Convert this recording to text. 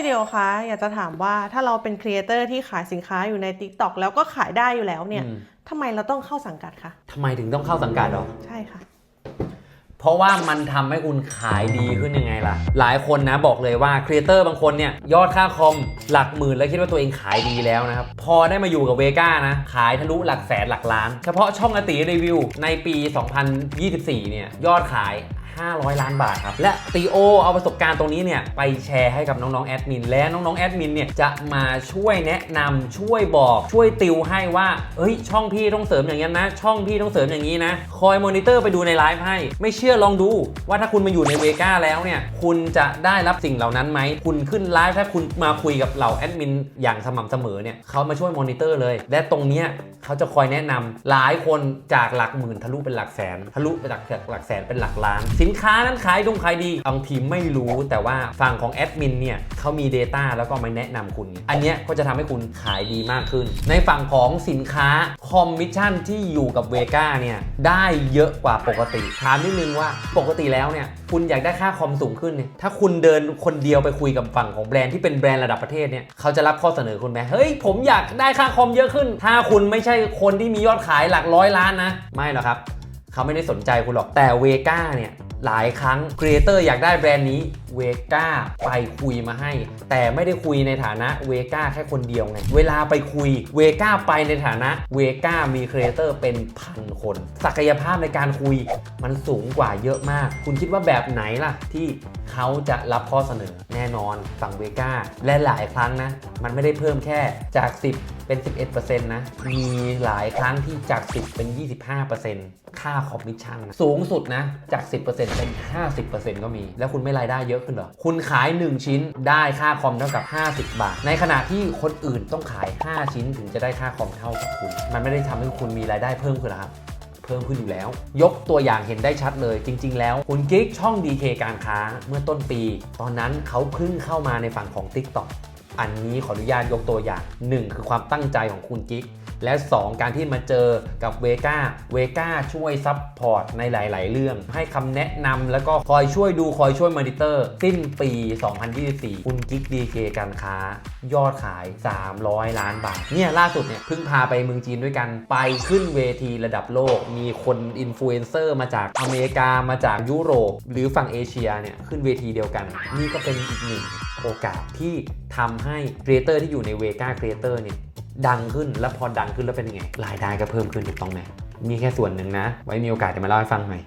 พี่เดียวคะอยากจะถามว่าถ้าเราเป็นครีเอเตอร์ที่ขายสินค้าอยู่ใน Tik t o อกแล้วก็ขายได้อยู่แล้วเนี่ยอืม ทำไมเราต้องเข้าสังกัดคะทำไมถึงต้องเข้าสังกัดหรอ ใช่ค่ะ เพราะว่ามันทำให้คุณขายดีขึ้นยังไงล่ะ หลายคนนะบอกเลยว่าครีเอเตอร์บางคนเนี่ยยอดค่าคอมหลักหมื่นแล้วคิดว่าตัวเองขายดีแล้วนะครับ พอได้มาอยู่กับเวก้านะ ขายทะลุหลักแสนหลักล้าน เฉพาะช่องอติรีวิวในปี 2024 เนี่ยยอดขาย 500 ล้านบาทครับ และตีโอเอาประสบการณ์ตรงนี้เนี่ยไปแชร์ให้กับน้องๆแอดมิน และน้องๆแอดมินเนี่ยจะมาช่วยแนะนำช่วยบอกช่วยติวให้ว่าเฮ้ยช่องพี่ต้องเสริมอย่างนี้นะ ช่องพี่ต้องเสริมอย่างนี้นะ คอยมอนิเตอร์ไปดูในไลฟ์ให้ ไม่เชื่อลองดู ว่าถ้าคุณมาอยู่ในเวก้าแล้วเนี่ยคุณจะได้รับสิ่งเหล่านั้นไหม คุณขึ้นไลฟ์ถ้าคุณมาคุยกับเหล่าแอดมินอย่างสม่ำเสมอเนี่ยเขามาช่วยมอนิเตอร์เลย และตรงเนี้ยเขาจะคอยแนะนำหลายคนจากหลักหมื่นทะลุเป็นหลักแสน ทะลุไปจากหลักแสนเป็นหลักล้าน สินค้านั้นขายดงขายดีบางทีไม่รู้แต่ว่าฝั่งของแอดมินเนี่ยเขามี Data แล้วก็มาแนะนำคุณ อันนี้ก็จะทำให้คุณขายดีมากขึ้น ในฝั่งของสินค้าคอมมิชชั่นที่อยู่กับเวก้าเนี่ยได้เยอะกว่าปกติถามนิดนึงว่าปกติแล้วเนี่ย คุณอยากได้ค่าคอมสูงขึ้นเนี่ยถ้าคุณเดินคนเดียวไปคุยกับฝั่งของแบรนด์ที่เป็นแบรนด์ระดับประเทศเนี่ยเขาจะรับข้อเสนอคุณไหมเฮ้ยผมอยากได้ค่าคอมเยอะขึ้น ถ้าคุณไม่ใช่คนที่มียอดขายหลักร้อยล้านนะ ไม่หรอกครับเขาไม่ได้สนใจคุณหรอกแต่เวก้าเนี่ยหลายครั้งครีเอเตอร์อยากได้แบรนด์นี้ เวก้าไปคุยมาให้ แต่ไม่ได้คุยในฐานะเวก้าแค่คนเดียวไง เวลาไปคุยเวก้าไปในฐานะเวก้ามีครีเอเตอร์เป็นพันคน ศักยภาพในการคุยมันสูงกว่าเยอะมาก คุณคิดว่าแบบไหนล่ะ ที่เขาจะรับข้อเสนอแน่นอนฝั่งเวก้าและหลายครั้งนะ มันไม่ได้เพิ่มแค่จาก 10เป็น 11%นะ มีหลายครั้งที่จาก 10 เป็น 25%ค่าคอมมิชชั่น สูงสุดนะ จาก 10%เป็น 50%ก็มี แล้วคุณไม่รายได้เยอะเหรอคุณขาย 1 ชิ้นได้ค่าคอมเท่ากับ 50 บาท ในขณะที่คนอื่นต้องขาย 5 ชิ้นถึงจะได้ค่าคอมเท่ากับคุณ มันไม่ได้ทำให้คุณมีรายได้เพิ่มขึ้นหรอครับเพิ่มขึ้นอยู่แล้ว ยกตัวอย่างเห็นได้ชัดเลยจริง ๆ แล้ว คุณกิ๊กช่อง DK การค้าเมื่อต้นปี ตอนนั้นเขาเพิ่งเข้ามาในฝั่งของ TikTok อันนี้ขออนุญาตยกตัวอย่าง 1 คือความตั้งใจของคุณกิ๊ก และ 2 การที่มาเจอกับเวก้าเวก้าช่วยซับพอร์ตในหลาย ๆ เรื่อง ให้คำแนะนำแล้วก็คอยช่วยดูคอยช่วยมอนิเตอร์ สิ้นปี 2024 คุณกิ๊ก DK การค้า ยอดขาย 300 ล้านบาท เนี่ยล่าสุดเนี่ยเพิ่งพาไปเมืองจีนด้วยกัน ไปขึ้นเวทีระดับโลก มีคนอินฟลูเอนเซอร์มาจากอเมริกามาจากยุโรป หรือฝั่งเอเชียเนี่ยขึ้นเวทีเดียวกัน นี่ก็เป็นอีกหนึ่งโอกาสที่ทำให้ครีเอเตอร์ที่อยู่ในเวก้าครีเอเตอร์เนี่ย ดังขึ้นแล้วพอดังขึ้นแล้วเป็นยังไงรายได้ก็เพิ่มขึ้นถูกต้องไหมมีแค่ส่วนหนึ่งนะ ไว้มีโอกาสจะมาเล่าให้ฟังใหม่